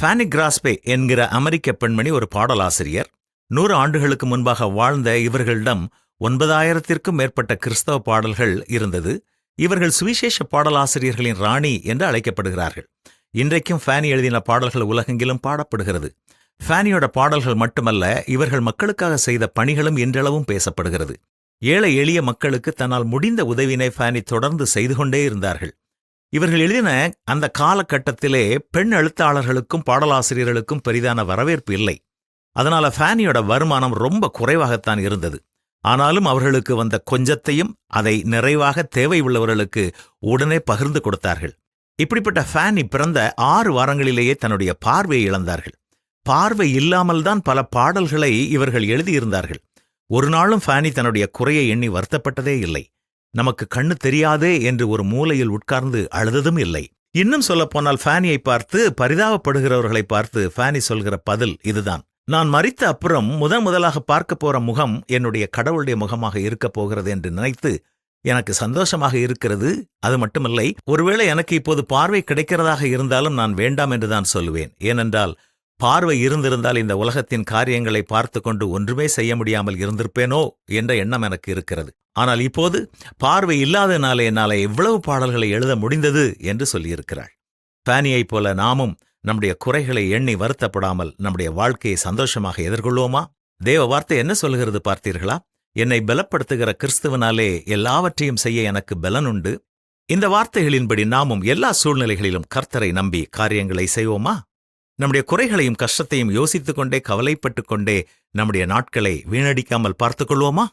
ஃபேனி கிராஸ்பே என்கிற அமெரிக்க பெண்மணி ஒரு பாடலாசிரியர். நூறு ஆண்டுகளுக்கு முன்பாக வாழ்ந்த இவர்களிடம் ஒன்பதாயிரத்திற்கும் மேற்பட்ட கிறிஸ்தவ பாடல்கள் இருந்தது. இவர்கள் சுவிசேஷ பாடலாசிரியர்களின் ராணி என்று அழைக்கப்படுகிறார்கள். இன்றைக்கும் ஃபேனி எழுதின பாடல்கள் உலகெங்கிலும் பாடப்படுகிறது. ஃபேனியோட பாடல்கள் மட்டுமல்ல இவர்கள் மக்களுக்காக செய்த பணிகளும் இன்றளவும் பேசப்படுகிறது. ஏழை எளிய மக்களுக்கு தன்னால் முடிந்த உதவினை ஃபேனி தொடர்ந்து செய்து கொண்டே இருந்தார்கள். இவர்கள் எழுதின அந்த காலகட்டத்திலே பெண் எழுத்தாளர்களுக்கும் பாடலாசிரியர்களுக்கும் பெரிதான வரவேற்பு இல்லை. அதனால ஃபேனியோட வருமானம் ரொம்ப குறைவாகத்தான் இருந்தது. ஆனாலும் அவர்களுக்கு வந்த கொஞ்சத்தையும் அதை நிறைவாக தேவை உள்ளவர்களுக்கு உடனே பகிர்ந்து கொடுத்தார்கள். இப்படிப்பட்ட ஃபேனி பிறந்த ஆறு வாரங்களிலேயே தன்னுடைய பார்வையை இழந்தார்கள். பார்வை இல்லாமல் தான் பல பாடல்களை இவர்கள் எழுதியிருந்தார்கள். ஒரு நாளும் ஃபேனி தன்னுடைய குறையை எண்ணி வருத்தப்பட்டதே இல்லை. நமக்கு கண்ணு தெரியாதே என்று ஒரு மூலையில் உட்கார்ந்து அழுததும் இல்லை. இன்னும் சொல்லப்போனால் ஃபேனியை பார்த்து பரிதாபப்படுகிறவர்களை பார்த்து ஃபேனி சொல்கிற பதில் இதுதான். நான் மறித்த அப்புறம் முதன் முதலாக பார்க்க போற முகம் என்னுடைய கடவுளுடைய முகமாக இருக்கப் போகிறது என்று நினைத்து எனக்கு சந்தோஷமாக இருக்கிறது. அது மட்டுமில்லை ஒருவேளை எனக்கு இப்போது பார்வை கிடைக்கிறதாக இருந்தாலும் நான் வேண்டாம் என்றுதான் சொல்லுவேன். ஏனென்றால் பார்வை இருந்திருந்தால் இந்த உலகத்தின் காரியங்களை பார்த்து கொண்டு ஒன்றுமே செய்ய முடியாமல் இருந்திருப்பேனோ என்ற எண்ணம் எனக்கு இருக்கிறது. ஆனால் இப்போது பார்வை இல்லாதனாலே என்னால் எவ்வளவு பாடல்களை எழுத முடிந்தது என்று சொல்லியிருக்கிறாள். ஃபேனியைப் போல நாமும் நம்முடைய குறைகளை எண்ணி வருத்தப்படாமல் நம்முடைய வாழ்க்கையை சந்தோஷமாக எதிர்கொள்வோமா? தேவ வார்த்தை என்ன சொல்கிறது பார்த்தீர்களா? என்னை பலப்படுத்துகிற கிறிஸ்துவனாலே எல்லாவற்றையும் செய்ய எனக்கு பலன் உண்டு. இந்த வார்த்தைகளின்படி நாமும் எல்லா சூழ்நிலைகளிலும் கர்த்தரை நம்பி காரியங்களை செய்வோமா? நம்முடைய குறைகளையும் கஷ்டத்தையும் யோசித்துக் கொண்டே கவலைப்பட்டுக் கொண்டே நம்முடைய நாட்களை வீணடிக்காமல் பார்த்துக்கொள்வோமா